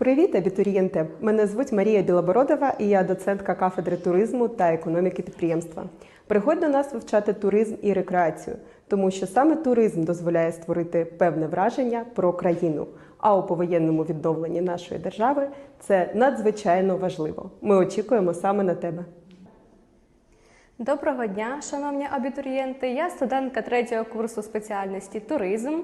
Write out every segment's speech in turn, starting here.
Привіт, абітурієнти! Мене звуть Марія Білобородова і я доцентка кафедри туризму та економіки підприємства. Приходь до нас вивчати туризм і рекреацію, тому що саме туризм дозволяє створити певне враження про країну. А у повоєнному відновленні нашої держави це надзвичайно важливо. Ми очікуємо саме на тебе. Доброго дня, шановні абітурієнти. Я студентка третього курсу спеціальності туризм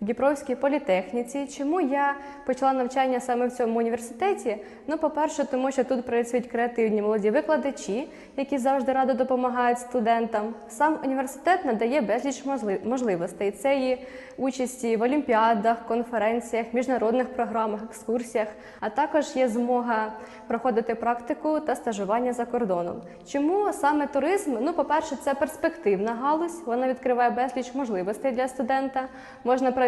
Дніпровській політехніці. Чому я почала навчання саме в цьому університеті? Ну, по-перше, тому що тут працюють креативні молоді викладачі, які завжди радо допомагають студентам. Сам університет надає безліч можливостей. Це і участі в олімпіадах, конференціях, міжнародних програмах, екскурсіях, а також є змога проходити практику та стажування за кордоном. Чому саме туризм? Ну, по-перше, це перспективна галузь. Вона відкриває безліч можливостей для студента. Можна працювати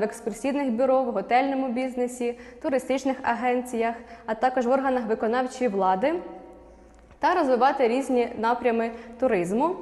в екскурсійних бюро, в готельному бізнесі, туристичних агенціях, а також в органах виконавчої влади та розвивати різні напрями туризму.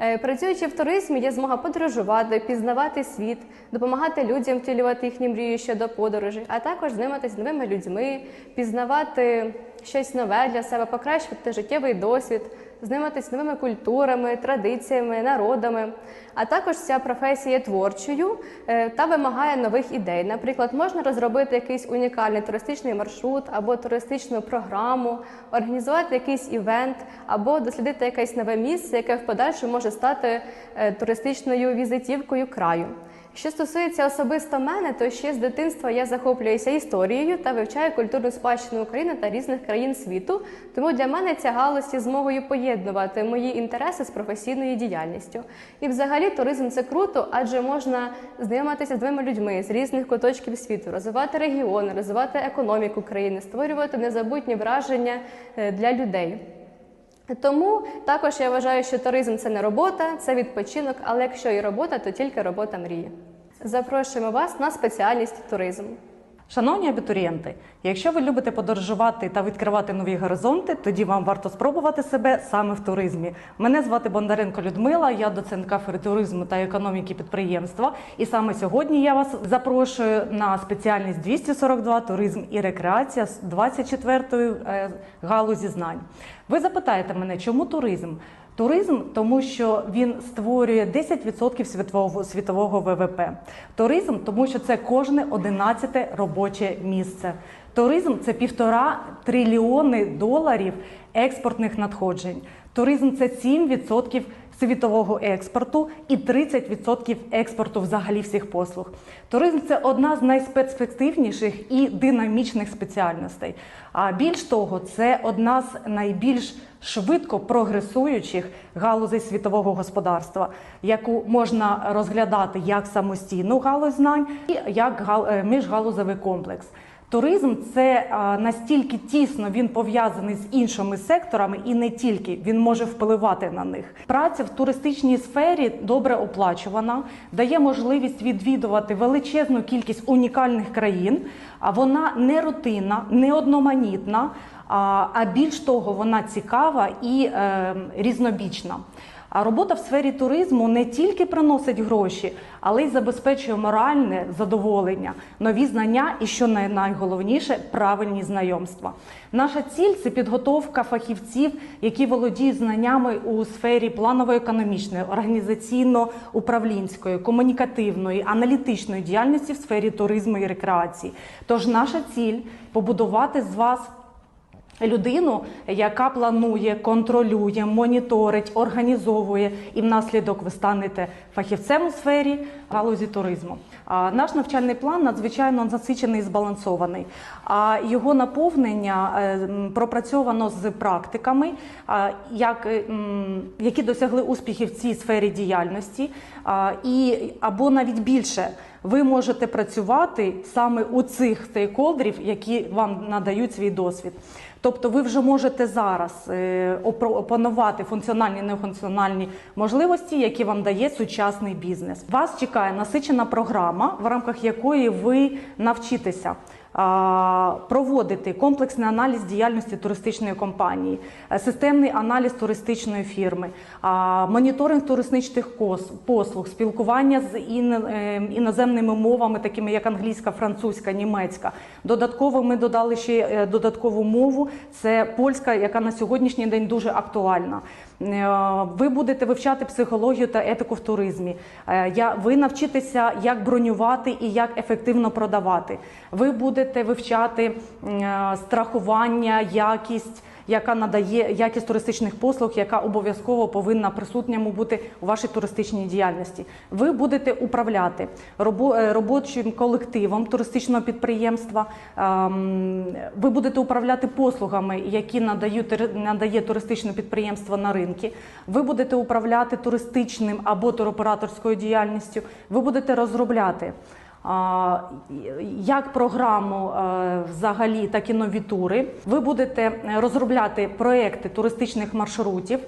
Е, Працюючи в туризмі, є змога подорожувати, пізнавати світ, допомагати людям втілювати їхні мрії щодо подорожей, а також знайомитися з новими людьми, пізнавати щось нове для себе, покращувати життєвий досвід, знайомитися з новими культурами, традиціями, народами. А також ця професія творчою е, та вимагає нових ідей. Наприклад, можна розробити якийсь унікальний туристичний маршрут або туристичну програму, організувати якийсь івент, або дослідити якесь нове місце, яке в подальшому може стати е, туристичною візитівкою краю. Що стосується особисто мене, то ще з дитинства я захоплююся історією та вивчаю культурну спадщину України та різних країн світу. Тому для мене ця галузь є змогою поєднувати мої інтереси з професійною діяльністю. І взагалі туризм це круто, адже можна знайомитися з двома людьми з різних куточків світу, розвивати регіони, розвивати економіку країни, створювати незабутні враження е, для людей. Тому також я вважаю, що туризм це не робота, це відпочинок, але якщо і робота, то тільки робота мрії. Запрошуємо вас на спеціальність туризм. Шановні абітурієнти, якщо ви любите подорожувати та відкривати нові горизонти, тоді вам варто спробувати себе саме в туризмі. Мене звати Бондаренко Людмила, я доцент кафедри туризму та економіки підприємства. І саме сьогодні я вас запрошую на спеціальність 242 туризм і рекреація з 24-ї е, галузі знань. Ви запитаєте мене, чому туризм? Туризм, тому що він створює 10% світового світового ВВП. Туризм, тому що це кожне 11 робоче місце. Туризм це півтора трильйони доларів експортних надходжень. Туризм це 7% світового експорту і 30% експорту взагалі всіх послуг. Туризм це одна з найперспективніших і динамічних спеціальностей. А більш того, це одна з найбільш швидко прогресуючих галузей світового господарства, яку можна розглядати як самостійну галузь знань і як е, міжгалузевий комплекс. Туризм це настільки тісно він пов'язаний з іншими секторами, і не тільки він може впливати на них. Праця в туристичній сфері добре оплачувана, дає можливість відвідувати величезну кількість унікальних країн. А вона не рутинна, не одноманітна, а, більш того, вона цікава і е, різнобічна. А робота в сфері туризму не тільки приносить гроші, але й забезпечує моральне задоволення, нові знання і, що найголовніше, правильні знайомства. Наша ціль це підготовка фахівців, які володіють знаннями у сфері планово-економічної, організаційно-управлінської, комунікативної, аналітичної діяльності в сфері туризму і рекреації. Тож наша ціль побудувати з вас людину, яка планує, контролює, моніторить, організовує, і внаслідок ви станете фахівцем у сфері галузі туризму. А наш навчальний план надзвичайно насичений і збалансований. А його наповнення е, пропрацьовано з практиками, як, е, які досягли успіхів в цій сфері діяльності, і або навіть більше. Ви можете працювати саме у цих стейкхолдерів, які вам надають свій досвід. Тобто ви вже можете зараз е, опанувати функціональні і нефункціональні можливості, які вам дає сучасний бізнес. Вас чекає насичена програма, в рамках якої ви навчитеся проводити комплексний аналіз діяльності туристичної компанії, е, системний аналіз туристичної фірми, моніторинг туристичних послуг, спілкування з е, іноземними мовами, такими як англійська, французька, німецька. Додатково ми додали ще е, додаткову мову. Це польська, яка на сьогоднішній день дуже актуальна. Ви будете вивчати психологію та етику в туризмі. Ви навчитеся, як бронювати і як ефективно продавати. Ви будете вивчати е, страхування, якість. Яка надає якість туристичних послуг, яка обов'язково повинна присутньому бути у вашій туристичній діяльності. Ви будете управляти е, робочим колективом туристичного підприємства. ем, Ви будете управляти послугами, які надають надає туристичне підприємство на ринки. Ви будете управляти туристичним або туроператорською діяльністю. Ви будете розробляти. Як програму е, взагалі, так і нові тури. Ви будете е, розробляти проекти туристичних маршрутів.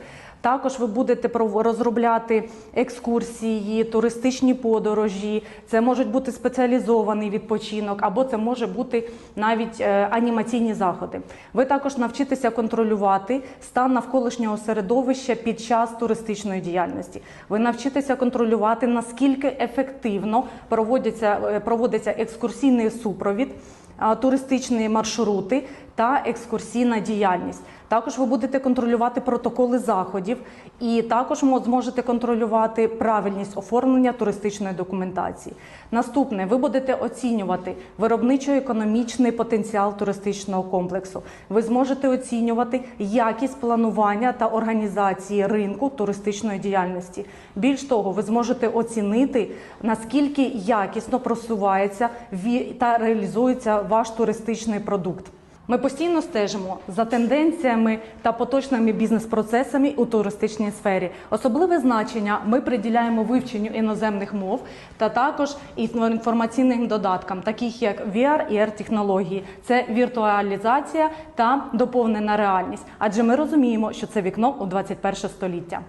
Також ви будете розробляти екскурсії, туристичні подорожі. Це можуть бути спеціалізований відпочинок, або це може бути навіть е, анімаційні заходи. Ви також навчитеся контролювати стан навколишнього середовища під час туристичної діяльності. Ви навчитеся контролювати наскільки ефективно проводяться е, проводиться екскурсійний супровід, туристичні маршрути та екскурсійна діяльність. Також ви будете контролювати протоколи заходів і також зможете контролювати правильність оформлення туристичної документації. Наступне, ви будете оцінювати виробничо-економічний потенціал туристичного комплексу. Ви зможете оцінювати якість планування та організації ринку туристичної діяльності. Більш того, ви зможете оцінити наскільки якісно просувається та реалізується ваш туристичний продукт. Ми постійно стежимо за тенденціями та поточними бізнес-процесами у туристичній сфері. Особливе значення ми приділяємо вивченню іноземних мов та також інформаційним додаткам, таких як VR і r технології. Це віртуалізація та доповнена реальність. Адже ми розуміємо, що це вікно у 21 століття.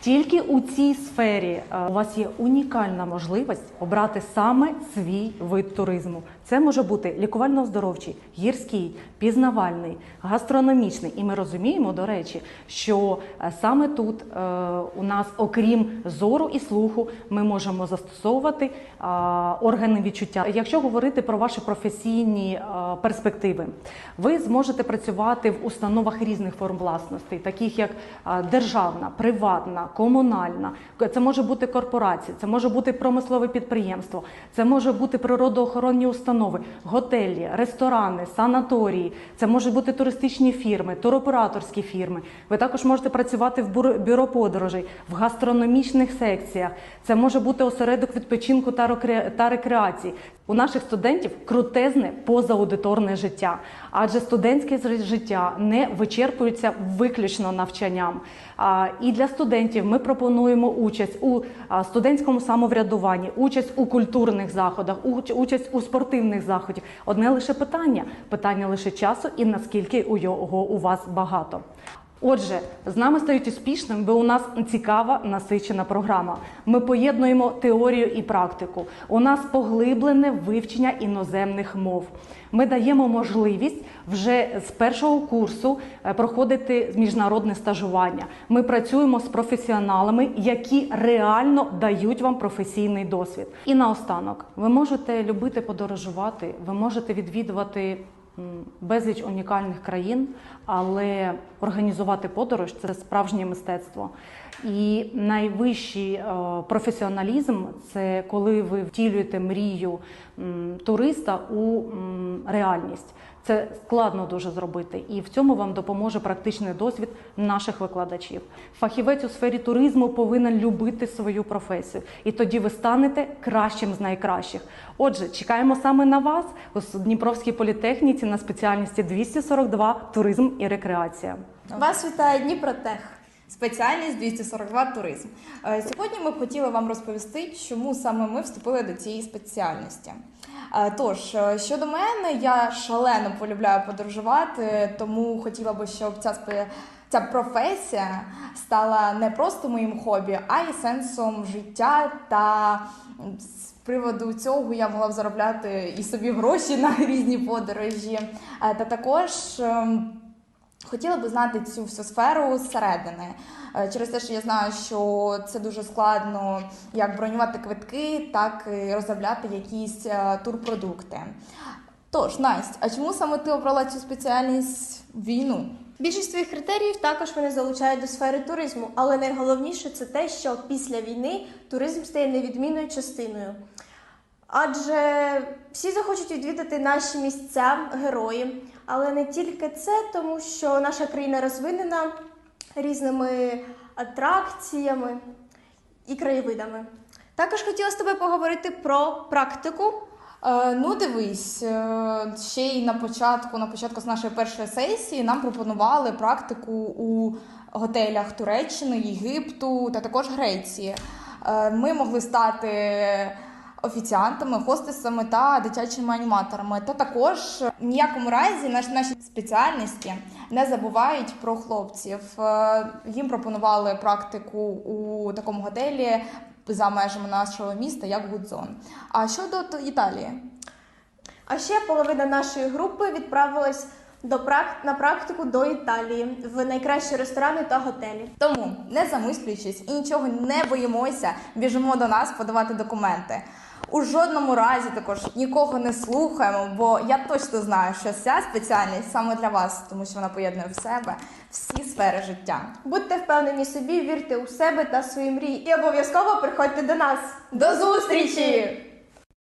Тільки у цій сфері е, у вас є унікальна можливість обрати саме свій вид туризму. Це може бути лікувально-оздоровчий, гірський, пізнавальний, гастрономічний. І ми розуміємо, до речі, що е, саме тут е, у нас, окрім зору і слуху, ми можемо застосовувати органи відчуття. Якщо говорити про ваші професійні перспективи, ви зможете працювати в установах різних форм власності, таких як державна, приватна, комунальна. Це може бути корпорація, це може бути промислове підприємство, це може бути природоохоронні установи, готелі, ресторани, санаторії, це можуть бути туристичні фірми, туроператорські фірми. Ви також можете працювати в бюро подорожей, в гастрономічних секціях. Це може бути осередок відпочинку та рекреації. У наших студентів крутезне позааудиторне життя, адже студентське життя не вичерпується виключно навчанням. І для студентів ми пропонуємо участь у студентському самоврядуванні, участь у культурних заходах, уч- участь у спортивних заходах. Одне лише питання питання лише часу і наскільки його у вас багато. Отже, з нами стають успішними, бо у нас цікава насичена програма. Ми поєднуємо теорію і практику. У нас поглиблене вивчення іноземних мов. Ми даємо можливість вже з першого курсу е, проходити міжнародне стажування. Ми працюємо з професіоналами, які реально дають вам професійний досвід. І наостанок, ви можете любити подорожувати, ви можете відвідувати безліч унікальних країн, але організувати подорож це справжнє мистецтво. І найвищий е, професіоналізм це коли ви втілюєте мрію туриста у реальність. Це складно дуже зробити, і в цьому вам допоможе практичний досвід наших викладачів. Фахівець у сфері туризму повинен любити свою професію, і тоді ви станете кращим з найкращих. Отже, чекаємо саме на вас у Дніпровській політехніці на спеціальності 242 туризм і рекреація. Вас вітає Дніпротех. Спеціальність 242 туризм. Е, Сьогодні ми б хотіли вам розповісти, чому саме ми вступили до цієї спеціальності. Е, Тож, е, щодо мене, я шалено полюбляю подорожувати, тому хотіла би, щоб ця ця професія стала не просто моїм хобі, а й сенсом життя. Та з приводу цього я могла б заробляти і собі гроші на різні подорожі. Та також. Хотіла би знати цю всю сферу зсередини, Е, через те, що я знаю, що це дуже складно як бронювати квитки, так і розробляти якісь е, турпродукти. Тож, Настя, а чому саме ти обрала цю спеціальність війну? Більшість своїх критеріїв також мене залучають до сфери туризму, але найголовніше це те, що після війни туризм стає невідмінною частиною. Адже всі захочуть відвідати наші місця, герої, але не тільки це, тому що наша країна розвинена різними атракціями і краєвидами. Також хотіла з тобою поговорити про практику. Е, ну, дивись, е, ще й на початку, на початку з нашої першої сесії нам пропонували практику у готелях Туреччини, Єгипту та також Греції. Е, Ми могли стати офіціантами, хостесами та дитячими аніматорами. Та також в ніякому разі наш, наші спеціальності не забувають про хлопців. Е, Їм пропонували практику у такому готелі за межами нашого міста, як Гудзон. А щодо Італії? А ще половина нашої групи відправилась до прак- на практику до Італії в найкращі ресторани та готелі. Тому, не замислюючись і нічого не боїмося, біжимо до нас подавати документи. У жодному разі також нікого не слухаємо, бо я точно знаю, що ця спеціальність саме для вас, тому що вона поєднує в себе всі сфери життя. Будьте впевнені собі, вірте у себе та свої мрії і обов'язково приходьте до нас. До зустрічі!